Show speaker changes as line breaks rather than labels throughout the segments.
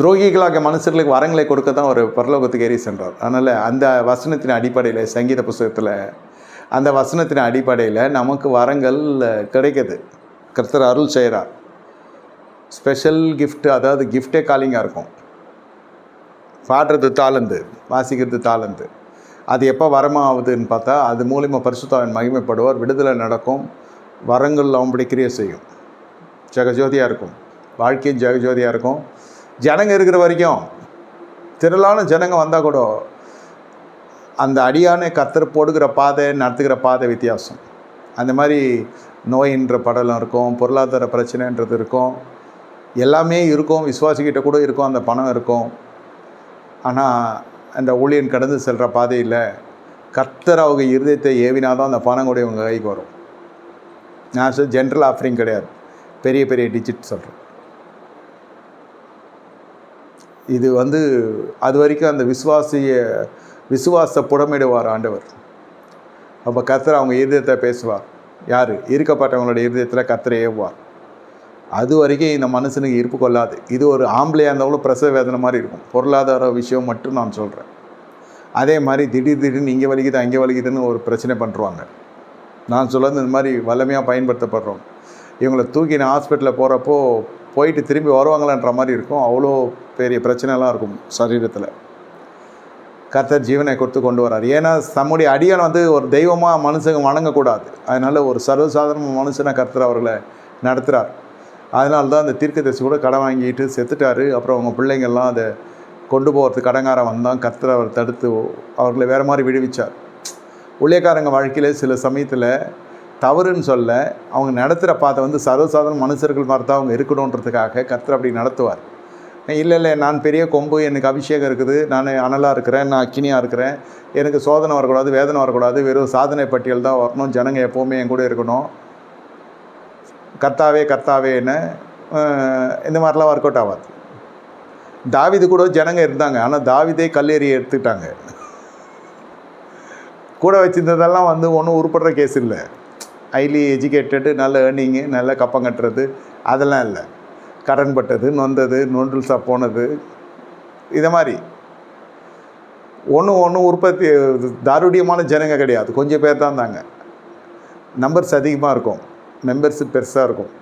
துரோகிகளாக மனுஷர்களுக்கு வரங்களை கொடுக்க தான் ஒரு பரலோகத்துக்கு ஏறி சென்றார். அதனால் அந்த வசனத்தின் அடிப்படையில் சங்கீத புஸ்தகத்தில் அந்த வசனத்தின் அடிப்படையில் நமக்கு வரங்கள் கிடைக்குது. கர்த்தர் அருள் செய்கிறார் ஸ்பெஷல் கிஃப்ட் அதாவது கிஃப்டே காலிங்காக இருக்கும். பாடுறது தாளந்து வாசிக்கிறது தாளந்து. அது எப்போ வரமாகுதுன்னு பார்த்தா அது மூலிமா பரிசுத்தாவின் மகிமைப்படுவார் விடுதலை நடக்கும் வரங்கள் அவன்படி கிரியை செய்யும். ஜெகஜோதியாக இருக்கும். வாழ்க்கையும் ஜெகஜோதியாக இருக்கும். ஜனங்க இருக்கிற வரைக்கும் திரளான ஜனங்க வந்தால் கூட அந்த அடியானை கத்தர் போடுகிற பாதை நடத்துகிற பாதை வித்தியாசம். அந்த மாதிரி நோயின்ற படலம் இருக்கும் பொருளாதார பிரச்சனைன்றது இருக்கும். எல்லாமே இருக்கும் விசுவாசிக்கிட்ட கூட இருக்கும் அந்த பணம் இருக்கும். ஆனால் அந்த ஊழியன் கடந்து செல்கிற பாதையில் கர்த்தர் அவங்க இருதயத்தை ஏவினாதான் அந்த பணம் கூட இவங்க கைக்கு வரும். நான் சொல் ஜென்ரல் ஆஃபரிங் கிடையாது. பெரிய பெரிய டிஜிட் சொல்கிறேன் இது வந்து அது வரைக்கும் அந்த விசுவாசிய விசுவாச புடமிடுவார் ஆண்டவர். அப்போ கர்த்தர் அவங்க இருதயத்தை பேசுவார். யார்? இருக்கப்பட்டவங்களோட இருதயத்தில் கத்தரை ஏவுவார். அது வரைக்கும் இந்த மனுஷனுக்கு இருப்பு கொள்ளாது. இது ஒரு ஆம்பளையாக இருந்தாலும் பிரசவ வேதனை மாதிரி இருக்கும். பொருளாதார விஷயம் மட்டும் நான் சொல்கிறேன் அதே மாதிரி திடீர் திடீர்னு இங்கே வலிக்குது அங்கே வலிக்குதுன்னு ஒரு பிரச்சனை பண்ணுறாங்க நான் சொல்கிறது இந்த மாதிரி வல்லமையாக பயன்படுத்தப்படுறோம். இவங்களை தூக்கி நான் ஹாஸ்பிட்டலில் போகிறப்போ போயிட்டு திரும்பி வருவாங்களான்ற மாதிரி இருக்கும். அவ்வளோ பெரிய பிரச்சனைலாம் இருக்கும் சரீரத்தில். கர்த்தர் ஜீவனை கொடுத்து கொண்டு வரார். ஏன்னா தம்முடைய அடியால் வந்து ஒரு தெய்வமாக மனுஷங்க வணங்கக்கூடாது. அதனால் ஒரு சர்வசாதாரண மனுஷனை கர்த்தர் அவர்களை நடத்துகிறார் அதனால தான் அந்த தீர்க்கதரிசி கூட கடன் வாங்கிட்டு செத்துட்டாரு. அப்புறம் அவங்க பிள்ளைங்கள்லாம் அதை கொண்டு போகிறதுக்கு கடங்காரன் வந்தான். கர்த்தர் அவர் தடுத்து அவர்களை வேறு மாதிரி விடுவிச்சார். ஊழியக்காரங்க வாழ்க்கையில் சில சமயத்தில் தவறுன்னு சொல்ல அவங்க நடத்துகிற பாதை வந்து சர்வசாதாரண மனுஷர்கள் மாதிரி தான் அவங்க இருக்கணுன்றதுக்காக கர்த்தர் அப்படி நடத்துவார். இல்லை இல்லை நான் பெரிய கொம்பு எனக்கு அபிஷேகம் இருக்குது. நான் அனலாக இருக்கிறேன் நான் அக்கினியாக இருக்கிறேன். எனக்கு சோதனை வரக்கூடாது வேதனை வரக்கூடாது. வெறும் சாதனை பட்டியல் தான் வரணும். ஜனங்க எப்போவுமே என் கூட இருக்கணும். கர்த்தாவே கர்த்தாவேன்னு இந்த மாதிரிலாம் ஒர்க் அவுட் ஆகாது. தாவிது கூட ஜனங்க இருந்தாங்க. ஆனால் தாவிதே கல்லேறி எடுத்துக்கிட்டாங்க கூட வச்சிருந்ததெல்லாம் வந்து ஒன்றும் உருப்படுற கேஸ் இல்லை. ஹைலி எஜுகேட்டடு நல்ல ஏர்னிங்கு நல்ல கப்பம் கட்டுறது அதெல்லாம் இல்லை. கடன் பட்டது நொந்தது நொண்டுல்ஸாக போனது. இதை மாதிரி ஒன்றும் ஒன்றும் உற்பத்தி தாருடியமான ஜனங்க கிடையாது. கொஞ்சம் பேர் தான் தாங்க நம்பர்ஸ் அதிகமாக இருக்கும். மெம்பர்ஸு பெருசாக இருக்கும்.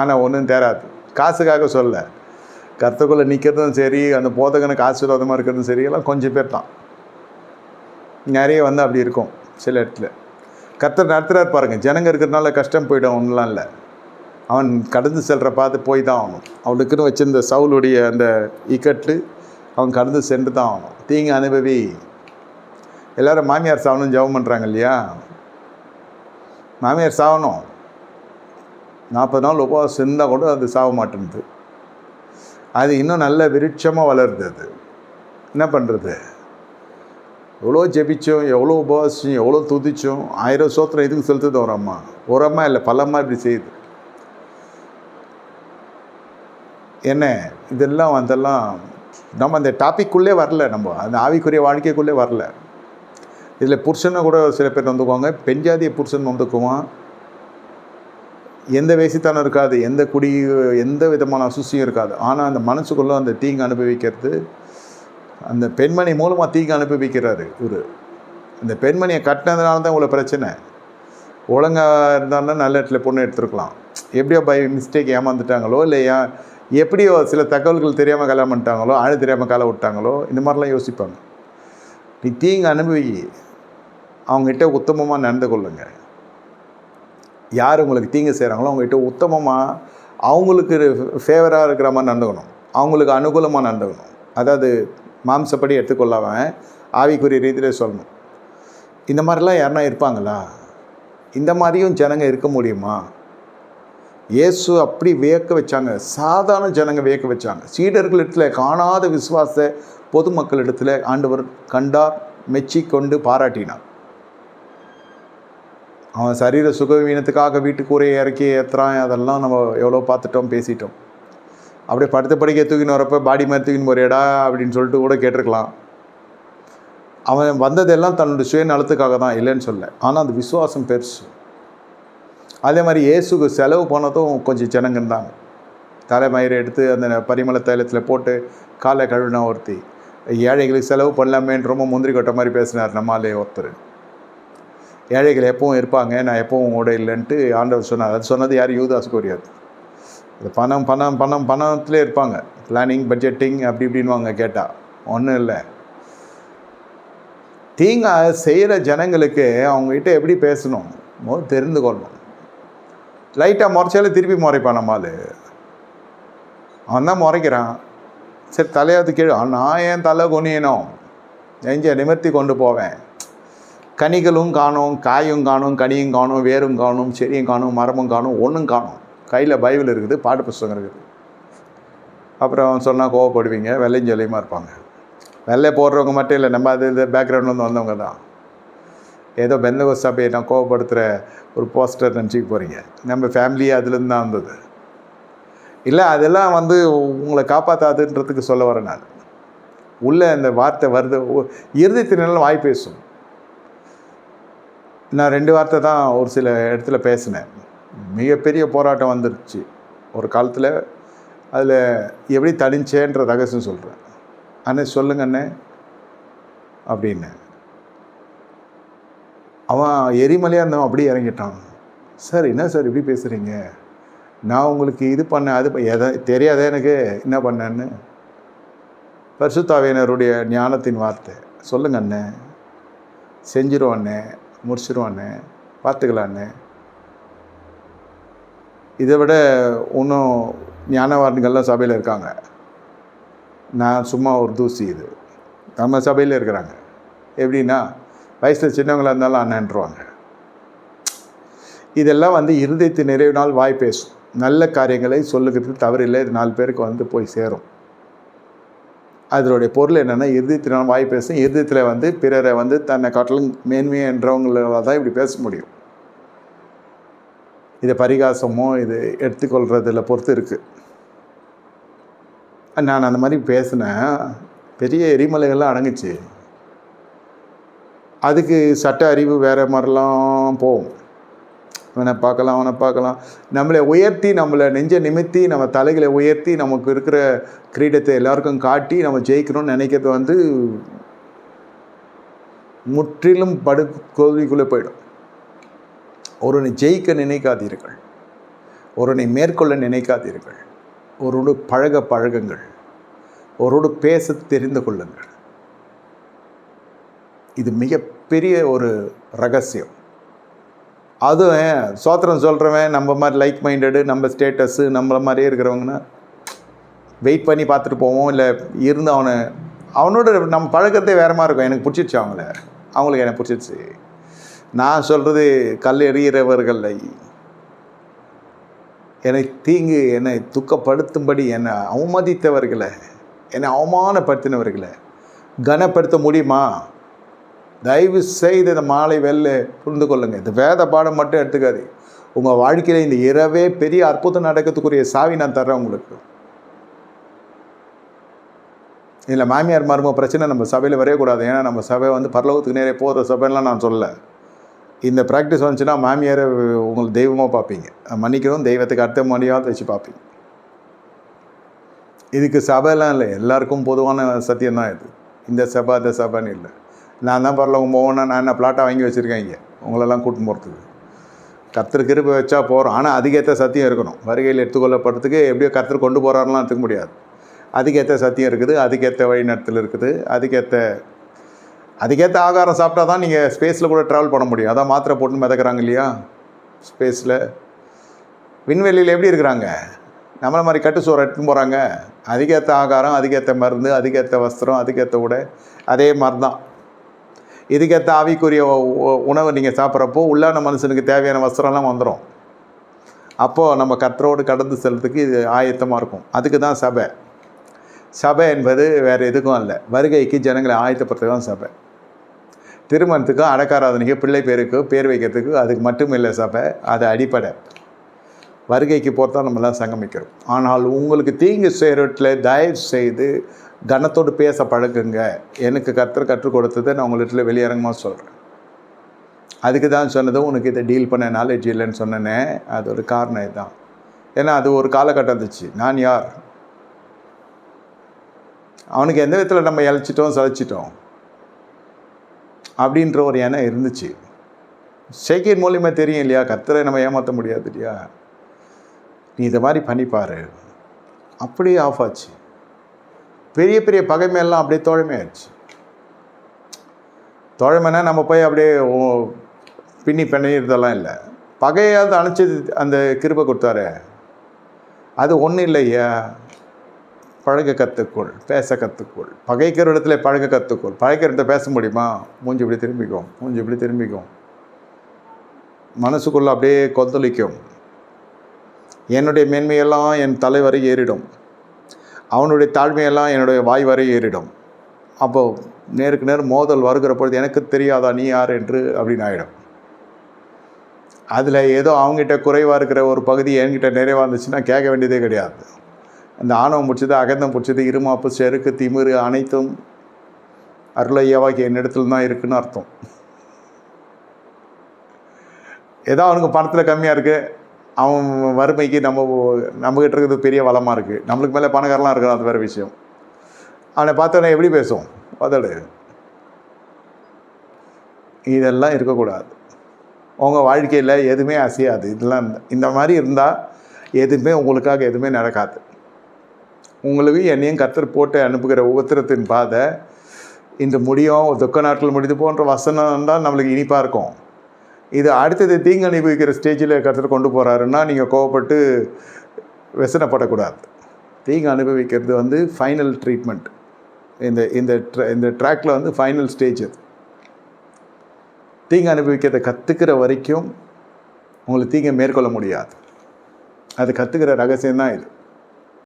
ஆனால் ஒன்றும் தேராது. காசுக்காக சொல்ல. கருத்துக்குள்ளே நிற்கிறதும் சரி அந்த போதகனுக்கு ஆசீர்வாதமாக இருக்கிறதும் சரி எல்லாம் கொஞ்சம் பேர் தான். நிறைய வந்து அப்படி இருக்கும் சில இடத்துல. கர்த்தர் நடத்துகிறார் பாருங்கள் ஜனங்க இருக்கிறதுனால கஷ்டம் போயிடும் ஒன்றுலாம் இல்லை. அவன் கடந்து செல்கிற பார்த்து போய் தான் ஆகணும் அவனுக்குன்னு வச்சிருந்த சவுளுடைய அந்த இக்கட்டு அவன் கடந்து சென்று தான் ஆகணும். தீங்கு அனுபவி. எல்லாரும் மாமியார் சாவணும் ஜெபம் பண்ணுறாங்க இல்லையா? மாமியார் சாவணும். நாற்பது நாள் உபவாசம் இருந்தால் கூட அது சாக மாட்டேன்து அது இன்னும் நல்ல விருட்சமாக வளருது அது. என்ன பண்ணுறது எவ்வளோ ஜெபிச்சோம் எவ்வளோ உபவாசிச்சோம் எவ்வளோ துதிச்சோம். ஆயிரம் சோத்திரம் இதுக்கு செலுத்துது ஒரு அம்மா? ஒரு அம்மா இல்லை பல அம்மா இப்படி செய்யுது. என்ன இதெல்லாம் வந்தெல்லாம் நம்ம அந்த டாபிக்குள்ளே வரல நம்ம. அந்த ஆவிக்குரிய வாழ்க்கைக்குள்ளே வரல. இதில் புருஷனை கூட சில பேர் வந்துக்குவாங்க பெண்ஜாதிய புருஷன் வந்துக்குவான் எந்த வேசித்தனம் இருக்காது எந்த குடி எந்த விதமான அசுசியும் இருக்காது. ஆனால் அந்த மனசுக்குள்ளே அந்த தீங்கு அனுபவிக்கிறது அந்த பெண்மணி மூலமாக தீங்கு அனுபவிக்கிறாரு இவர். அந்த பெண்மணியை கட்டினதுனால தான் இவ்வளோ பிரச்சனை. ஒழுங்காக இருந்தாலும் நல்ல இடத்துல பொண்ணு எடுத்துருக்கலாம். எப்படியோ பை மிஸ்டேக் ஏமாந்துட்டாங்களோ இல்லை ஏன் எப்படியோ சில தகவல்கள் தெரியாமல் கல்யாணம் பண்ணிட்டாங்களோ ஆழ தெரியாமல் காலை விட்டாங்களோ இந்த மாதிரிலாம் யோசிப்பாங்க. நீ தீங்கு அனுபவி. அவங்ககிட்ட உத்தமமாக நடந்து கொள்ளுங்க. யார் உங்களுக்கு தீங்கு செய்கிறாங்களோ அவங்ககிட்ட உத்தமமாக அவங்களுக்கு ஃபேவராக இருக்கிற மாதிரி நடந்துக்கணும். அவங்களுக்கு அனுகூலமாக நடந்துக்கணும். அதாவது மாம்சப்படி எடுத்துக்கொள்ளாமல் ஆவிக்குரிய ரீதியில் சொல்லணும். இந்த மாதிரிலாம் யாருனா இருப்பாங்களா? இந்த மாதிரியும் ஜனங்க இருக்க முடியுமா? இயேசு அப்படி வியக்க வச்சாங்க. சாதாரண ஜனங்க வியக்க வச்சாங்க. சீடர்களிடத்தில் காணாத விசுவாச பொதுமக்களிடத்தில் ஆண்டவர் கண்டார் மெச்சி கொண்டு பாராட்டினார். அவன் சரீர சுகவீனத்துக்காக வீட்டுக்கு ஒரே இறக்கி ஏற்றுறான் அதெல்லாம் நம்ம எவ்வளோ பார்த்துட்டோம் பேசிட்டோம். அப்படியே படுத்த படிக்க தூக்கின்னு வரப்போ பாடி மாதிரி தூக்கின்னு போறியடா அப்படின்னு சொல்லிட்டு கூட கேட்டிருக்கலாம். அவன் வந்ததெல்லாம் தன்னுடைய சுயநலத்துக்காக தான் இல்லைன்னு சொல்ல ஆனால் அந்த விசுவாசம் பெருசு. அதே மாதிரி இயேசுக்கு செலவு பண்ணதும் கொஞ்சம் ஜனங்க இருந்தாங்க தலைமயிரை எடுத்து அந்த பரிமள தைலத்தில் போட்டு காலை கழுவினா ஒருத்தி. ஏழைகளுக்கு செலவு பண்ணலாமேன்னு ரொம்ப முந்திரி கொட்ட மாதிரி பேசினார் நம்மாலே ஒருத்தர். ஏழைகள் எப்பவும் இருப்பாங்க நான் எப்பவும் உங்களோட இல்லைன்ட்டு ஆண்டவர் சொன்னார். அது சொன்னது யார் யூதாஸ் கோரியாது இது பணம் பணம் பணம் பணத்திலே இருப்பாங்க. பிளானிங் பட்ஜெட்டிங் அப்படி இப்படின்வாங்க கேட்டால் ஒன்றும் இல்லை. தீங்கா செய்கிற ஜனங்களுக்கு அவங்ககிட்ட எப்படி பேசணும்? தெரிந்து கொள்ளணும். லைட்டாக முறைச்சாலே திருப்பி முறைப்பான் நம்மால் அவன் தான் முறைக்கிறான். சரி தலையாவது கீழே நான் ஏன் தலை கொனியனும் நெஞ்ச நிமிர்த்தி கொண்டு போவேன். கனிகளும் காணும் காயும் காணும் கனியும் காணும் வேரும் காணும் செடியும் காணும் மரமும் காணும் ஒன்றும் காணும். கையில் பைபிள் இருக்குது பாட்டு புஸ்தகம் இருக்குது. அப்புறம் அவன் சொன்னால் கோவப்படுவீங்க வெள்ளையும் ஜொல்லியமாக இருப்பாங்க. வெள்ளை போடுறவங்க மட்டும் இல்லை நம்ம அது இந்த பேக்ரவுண்ட்லேருந்து வந்தவங்க தான். ஏதோ பெந்தகோ சபையை நான் கோவப்படுத்துகிற ஒரு போஸ்டர் நினச்சிக்க போகிறீங்க நம்ம ஃபேமிலியே அதுலேருந்து தான் வந்தது. இல்லை அதெல்லாம் வந்து உங்களை காப்பாற்றாதுன்றதுக்கு சொல்ல வரேன் நான். உள்ளே இந்த வார்த்தை வருது. இறுதித்தினால வாய் பேசும். நான் ரெண்டு வார்த்தை தான் ஒரு சில இடத்துல பேசினேன். மிகப்பெரிய போராட்டம் வந்துருச்சு. ஒரு காலத்தில் அதில் எப்படி தனிச்சேன்ற ரகசியம் சொல்கிறேன் அண்ணே சொல்லுங்கண்ணே அப்படின்னு. அவன் எரிமலையாக இருந்தவன் அப்படியே இறங்கிட்டான். சார் என்ன சார் இப்படி பேசுகிறீங்க நான் உங்களுக்கு இது பண்ணேன் அது எதை தெரியாதே எனக்கு? என்ன பண்ணேன்னு? பரிசுத்தாவியனருடைய ஞானத்தின் வார்த்தை. சொல்லுங்க அண்ணே. செஞ்சிருவோம் அண்ணே. முடிச்சிருவோம் அண்ணே. பார்த்துக்கலாம் அண்ணே. இதை விட இன்னும் ஞானவான்கள்லாம் சபையில் இருக்காங்க. நான் சும்மா ஒரு தூசி இது. நம்ம சபையில் இருக்கிறாங்க. எப்படின்னா வயசில் சின்னவங்களா இருந்தாலும் அண்ணன்றுவாங்க இதெல்லாம் வந்து இருதயத்து நிறைவு நாள் வாய் பேசும். நல்ல காரியங்களை சொல்லுகிறது தவறில்லை இது நாலு பேருக்கு வந்து போய் சேரும். அதனுடைய பொருள் என்னென்னா இருதயத்தினால் வாய் பேசும். இருதயத்தில் வந்து பிறரை வந்து தன்னை காட்டிலும் மேன்மையன்றவங்களால் தான் இப்படி பேச முடியும். இதை பரிகாசமோ இது எடுத்துக்கொள்கிறதில் பொறுத்து இருக்குது நான் அந்த மாதிரி பேசினேன். பெரிய எரிமலைகள்லாம் அடங்குச்சு. அதுக்கு சட்ட அறிவு வேறு மாதிரிலாம் போகும். அவனை பார்க்கலாம் அவனை பார்க்கலாம். நம்மளை உயர்த்தி நம்மளை நெஞ்சை நிமித்தி நம்ம தலைகளை உயர்த்தி நமக்கு இருக்கிற கிரீடத்தை எல்லாருக்கும் காட்டி நம்ம ஜெயிக்கணும்னு நினைக்கிறது வந்து முற்றிலும் படு கோவிக்குள்ளே போயிடும். ஒருவனை ஜெயிக்க நினைக்காதீர்கள். ஒருவனை மேற்கொள்ள நினைக்காதீர்கள். ஒருவரோடு பழக பழகுங்கள். ஒருவரோடு பேச தெரிந்து கொள்ளுங்கள். இது மிகப்பெரிய ஒரு ரகசியம். அதுவும் சோத்திரம் சொல்கிறவன் நம்ம மாதிரி லைக் மைண்டடு நம்ம ஸ்டேட்டஸு நம்மளை மாதிரியே இருக்கிறவங்கன்னா வெயிட் பண்ணி பார்த்துட்டு போவோம். இல்லை இருந்து அவனை அவனோட நம்ம பழக்கத்தை வேற மாதிரி இருக்கும். எனக்கு பிடிச்சிருச்சு அவங்கள. அவங்களுக்கு எனக்கு பிடிச்சிருச்சு. நான் சொல்கிறது கல் எறிகிறவர்களை என்னை தீங்கு என்னை துக்கப்படுத்தும்படி என்னை அவமதித்தவர்களை என்னை அவமானப்படுத்தினவர்களை கனப்படுத்த முடியுமா? தயவு செய்து இந்த மாலை வெள்ளை புரிந்து கொள்ளுங்கள் இந்த வேத பாடம் மட்டும் எடுத்துக்காது உங்கள் வாழ்க்கையில் இந்த இரவே பெரிய அற்புதம் நடக்கிறதுக்குரிய சாவி நான் தர்றேன் உங்களுக்கு. இதில் மாமியார் மரும பிரச்சனை நம்ம சபையில் வரையக்கூடாது ஏன்னா நம்ம சபை வந்து பரலோகத்துக்கு நேரே போகிற சபைலாம் நான் சொல்லலை. இந்த ப்ராக்டிஸ் வந்துச்சுன்னா மாமியாரை உங்களுக்கு தெய்வமாக பார்ப்பீங்க. மன்னிக்கணும் தெய்வத்துக்கு அடுத்த மணியாக வச்சு பார்ப்பீங்க. இதுக்கு சபைலாம் இல்லை. எல்லாருக்கும் பொதுவான சத்தியம் தான் இது. இந்த சபை அந்த சபைன்னு இல்லை. நான் தான் பரலோகம் போவேன்னா நான் என்ன பிளாட்டாக வாங்கி வச்சுருக்கேன் இங்கே. உங்களெல்லாம் கூட்டின்னு போகிறதுக்கு கர்த்தர் கிருப்பை வச்சா போகிறோம் ஆனால் அதுக்கேற்ற சத்தியம் இருக்கணும். வருகையில் எடுத்துக்கொள்ளப்படுறதுக்கு எப்படியோ கர்த்தர் கொண்டு போகிறாருலாம் எடுத்துக்க முடியாது. அதுக்கேற்ற சத்தியம் இருக்குது அதுக்கேற்ற வழிநடத்தில் இருக்குது அதுக்கேற்ற அதுக்கேற்ற ஆகாரம் சாப்பிட்டா தான் நீங்கள் ஸ்பேஸில் கூட ட்ராவல் பண்ண முடியும். அதான் மாத்திரை போட்டு மிதக்கிறாங்க இல்லையா? ஸ்பேஸில் விண்வெளியில் எப்படி இருக்கிறாங்க? நம்மளை மாதிரி கட்டு சோறு எடுத்துன்னு போகிறாங்க அதுக்கேற்ற ஆகாரம் அதுக்கேற்ற மருந்து அதுக்கேற்ற வஸ்திரம் அதுக்கேற்ற உடை அதே மாதிரி தான் இதுக்கேற்ற ஆவிக்குரிய உ- உணவை நீங்கள் சாப்பிட்றப்போ உள்ளான மனுஷனுக்கு தேவையான வஸ்திரம்லாம் வந்துடும் அப்போது நம்ம கத்தரோடு கடந்து செல்கிறதுக்கு இது ஆயத்தமாக இருக்கும். அதுக்கு தான் சபை. சபை என்பது வேறு எதுக்கும் அல்ல. வருகைக்கு ஜனங்களை ஆயத்தப்படுறது தான் சபை. திருமணத்துக்கு அடக்காராதனைக்கு பிள்ளை பேருக்கு பேர் வைக்கிறதுக்கு அதுக்கு மட்டும் இல்லை சபை. அது அடிப்படை. வருகைக்கு போகிறதா நம்மளாம் சங்கமிக்கிறோம். ஆனால் உங்களுக்கு தீங்கு செய்கிறட்டில் தயவு செய்து கனத்தோடு பேச பழகுங்க. எனக்கு கத்தர் கற்றுக் கொடுத்ததை நான் உங்கள்கிட்ட வெளியரங்கமாக சொல்கிறேன் அதுக்கு தான் சொன்னது உனக்கு இதை டீல் பண்ண நாலேஜ் இல்லைன்னு சொன்னேனே. அது ஒரு காரணம் இதுதான். ஏன்னா அது ஒரு காலகட்டம் இருந்துச்சு. நான் யார்? அவனுக்கு எந்த விதத்தில் நம்ம இழைச்சிட்டோம் சளைச்சிட்டோம் அப்படின்ற ஒரு எண்ணம் இருந்துச்சு. ஷேக்கின் மூலியமாக தெரியும் இல்லையா? கத்தரை நம்ம ஏமாற்ற முடியாது இல்லையா? நீ இதை மாதிரி பண்ணிப்பார் அப்படியே ஆஃப் ஆச்சு. பெரிய பெரிய பகைமையெல்லாம் அப்படியே தோழமையாச்சு தோழமைனா நம்ம போய் அப்படியே பின்னி பிணையிறதெல்லாம் இல்லை. பகையாவது அணைச்சி அந்த கிருபை கொடுத்தாரு. அது ஒன்றும் இல்லையா. பழக கற்றுக்கொள் பேச கற்றுக்கொள் பகைக்கிற இடத்துல பழக கற்றுக்கொள் பழகிற இடத்துல பேச முடியுமா? மூஞ்சி இப்படி திரும்பிக்கும். மூஞ்சி இப்படி திரும்பிக்கும். மனசுக்குள்ளே அப்படியே கொந்தளிக்கும். என்னுடைய மேன்மையெல்லாம் என் தலைவரை ஏறிடும். அவனுடைய தாழ்மையெல்லாம் என்னுடைய வாய் வரை ஏறிடும். அப்போ நேருக்கு நேர் மோதல் வருகிற பொழுது எனக்கு தெரியாதா நீ யார் என்று அப்படின்னு ஆகிடும் அதில் ஏதோ அவங்ககிட்ட குறைவாக இருக்கிற ஒரு பகுதி என்கிட்ட நிறைவாக இருந்துச்சுன்னா கேட்க வேண்டியதே கிடையாது. அந்த ஆணவம் பிடிச்சது அகந்தம் பிடிச்சது இருமாப்பு செருக்கு திமிரு அனைத்தும் அருளையாவாக்கி என்னிடத்துல தான் இருக்குன்னு அர்த்தம். ஏதோ அவனுக்கு பணத்தில் கம்மியாக இருக்குது அவன் வறுமைக்கு நம்ம நம்மகிட்ட இருக்கிறது பெரிய வளமாக இருக்குது நம்மளுக்கு மேலே பணக்காரலாம் இருக்கிறான் அது வேறு விஷயம். அவனை பார்த்தவனே எப்படி பேசுவோம்? உதடு இதெல்லாம் இருக்கக்கூடாது. உங்கள் வாழ்க்கையில் எதுவுமே அசையாது. இதெல்லாம் இந்த- மாதிரி இருந்தால் எதுவுமே உங்களுக்காக எதுவுமே நடக்காது. உங்களுக்கு என்னையும் கத்தர் போட்டு அனுப்புகிற உபத்திரத்தின் பாதை இந்த முடியும் துக்க நாட்கள் முடிந்து போன்ற வசனம் தான் நம்மளுக்கு இனிப்பாக இருக்கும். இது அடுத்தது தீங்கு அனுபவிக்கிற ஸ்டேஜில் கருத்தில் கொண்டு போகிறாருன்னா நீங்கள் கோவப்பட்டு வெசனப்படக்கூடாது. தீங்கு அனுபவிக்கிறது வந்து ஃபைனல் ட்ரீட்மெண்ட் இந்த இந்த tra- இந்த ட்ராக்கில் வந்து ஃபைனல் ஸ்டேஜ் அது. தீங்கு அனுபவிக்கிறத கற்றுக்கிற வரைக்கும் உங்களுக்கு தீங்கை மேற்கொள்ள முடியாது. அது கற்றுக்கிற ரகசியம்தான் இது.